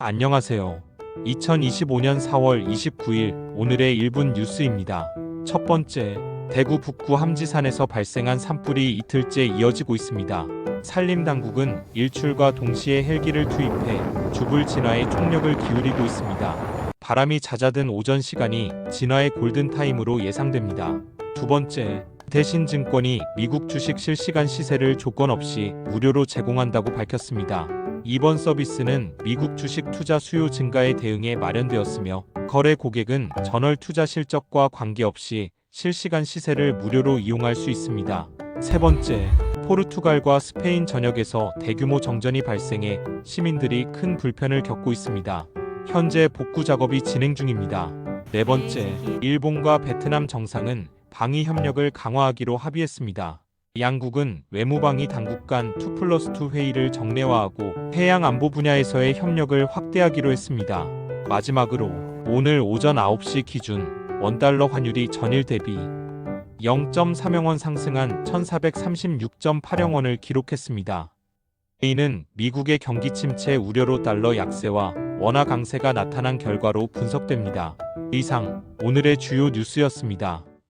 안녕하세요. 2025년 4월 29일 오늘의 1분 뉴스입니다. 첫 번째, 대구 북구 함지산에서 발생한 산불이 이틀째 이어지고 있습니다. 산림당국은 일출과 동시에 헬기를 투입해 주불 진화에 총력을 기울이고 있습니다. 바람이 잦아든 오전 시간이 진화의 골든타임으로 예상됩니다. 두 번째, 대신증권이 미국 주식 실시간 시세를 조건 없이 무료로 제공한다고 밝혔습니다. 이번 서비스는 미국 주식 투자 수요 증가에 대응해 마련되었으며 거래 고객은 전월 투자 실적과 관계없이 실시간 시세를 무료로 이용할 수 있습니다. 세 번째, 포르투갈과 스페인 전역에서 대규모 정전이 발생해 시민들이 큰 불편을 겪고 있습니다. 현재 복구 작업이 진행 중입니다. 네 번째, 일본과 베트남 정상은 방위 협력을 강화하기로 합의했습니다. 양국은 외무방위 당국 간 2 플러스 2 회의를 정례화하고 해양 안보 분야에서의 협력을 확대하기로 했습니다. 마지막으로 오늘 오전 9시 기준 원달러 환율이 전일 대비 0.3영원 상승한 1436.8영원을 기록했습니다. 이는 미국의 경기 침체 우려로 달러 약세와 원화 강세가 나타난 결과로 분석됩니다. 이상 오늘의 주요 뉴스였습니다.